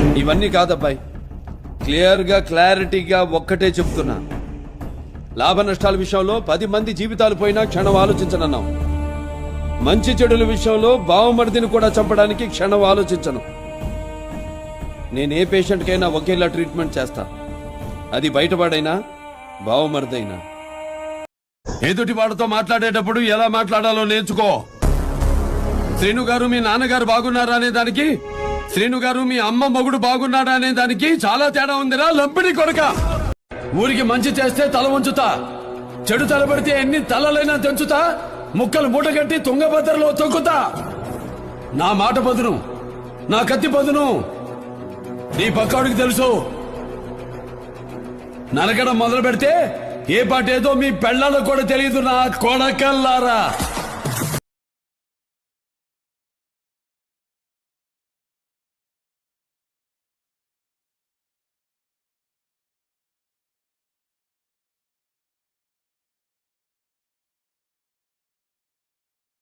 ఇవన్నీ కాదబ్బాయి. క్లియర్గా క్లారిటీగా ఒక్కటే చెప్తున్నా. లాభ నష్టాల విషయంలో పది మంది జీవితాలు పోయినా క్షణం ఆలోచించనన్నాం. మంచి చెడుల విషయంలో బావమరిదిని కూడా చంపడానికి క్షణం ఆలోచించను. నేను ఏ పేషెంట్కైనా ఒకేలా ట్రీట్మెంట్ చేస్తా. అది బయటపడైనా బావమరిదైనా. ఎదుటి వాడితో మాట్లాడేటప్పుడు ఎలా మాట్లాడాలో నేర్చుకో. శ్రీను గారు మీ నాన్నగారు బాగున్నారా అనే దానికి శ్రీను గారు మీ అమ్మ మొగుడు బాగున్నాడా అనే దానికి చాలా తేడా ఉందిరా. లంపిడి కొడక. ఊరికి మంచి చేస్తే తల ఉంచుతా చెడు తలబడితే ఎన్ని తలలైనా తెంచుతా. ముక్కలు మూటగట్టి తుంగభద్రలో తొక్కుతా. నా మాట పదును. నా కత్తి పదును. నీ పక్కాడికి తెలుసు. నరకడం మొదలు పెడితే ఏ పాట ఏదో మీ పెళ్ళాలకు కూడా తెలియదు నా కొడకల్లారా.